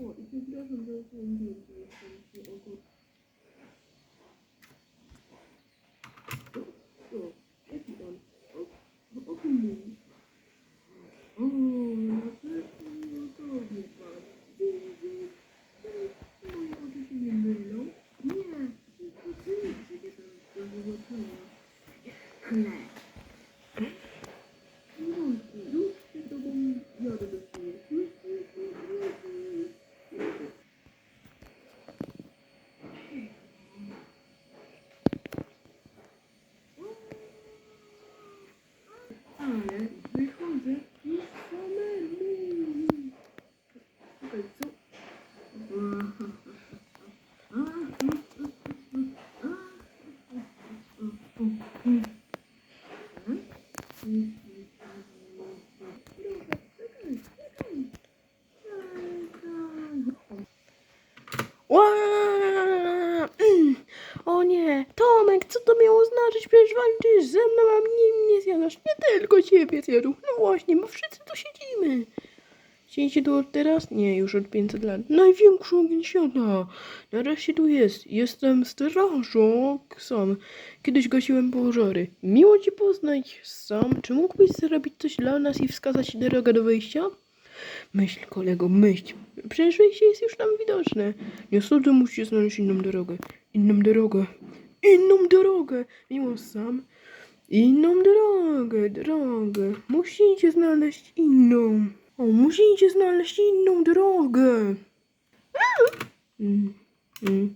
О, и ты должен был своим деньги, если O nie, Tomek, co to miało znaczyć? Przecież walczysz ze mną, a mnie nie zjadasz. Nie tylko ciebie zjadł. No właśnie, bo wszyscy tu siedzimy. Siedzicie tu od teraz? Nie, już od 500 lat. Największą gęsiona. Nareszcie tu jest. Jestem strażak sam. Kiedyś gasiłem pożary. Miło cię poznać sam. Czy mógłbyś zrobić coś dla nas i wskazać drogę do wyjścia? Myśl, kolego, myśl. Przecież jest już nam widoczne. Niestety musicie znaleźć inną drogę. Inną drogę. Inną drogę. Mimo sam. Inną drogę, drogę. Musicie znaleźć inną. O, musicie znaleźć inną drogę. Mm, mm.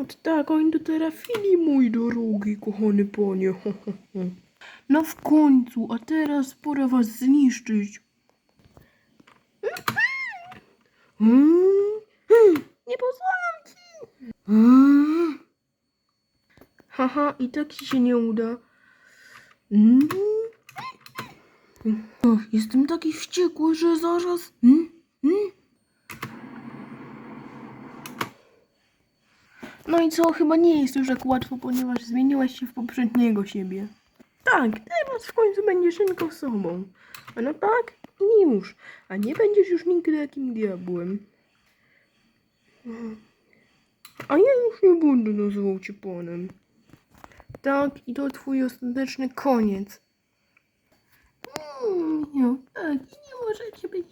Od tak, oni tu trafili, mój drogi, kochany panie. No w końcu, a teraz pora was zniszczyć. Nie pozwalam ci. Haha, i tak ci się nie uda. Jestem taki wściekły, że zaraz... No i co, chyba nie jest już tak łatwo, ponieważ zmieniłaś się w poprzedniego siebie. Tak, teraz w końcu będziesz tylko sobą. A no tak? I już. A nie będziesz już nigdy takim diabłem. A ja już nie będę nazywał cię panem. Tak, i to twój ostateczny koniec. Mm, no, tak, nie możecie być,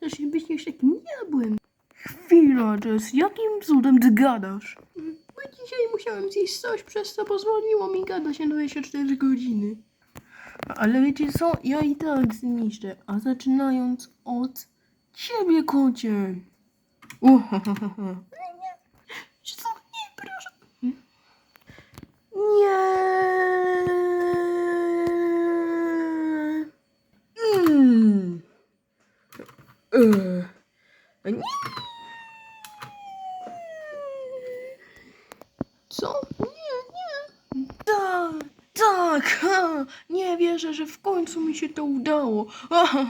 też być takim diabłem. Chwila, Jess, jakim cudem ty gadasz? Dzisiaj musiałem zjeść coś, przez co pozwoliło mi gadać na 24 godziny. Ale wiecie co? Ja i tak zniszczę. A zaczynając od ciebie, kocie. Uhohoho. Co? Nie, proszę. Nie. Mm. E. Nie. Co? Nie, nie. Tak, tak. Ha. Nie wierzę, że w końcu mi się to udało. Ha, ha.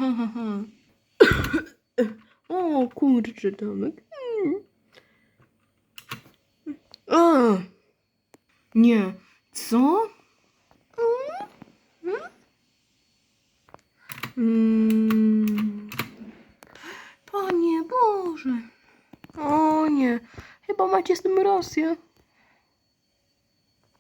O, kurczę, Tomek. Hmm. A. Nie. Co? Mm? Mm. Panie Boże. O nie. Chyba macie z tym rację.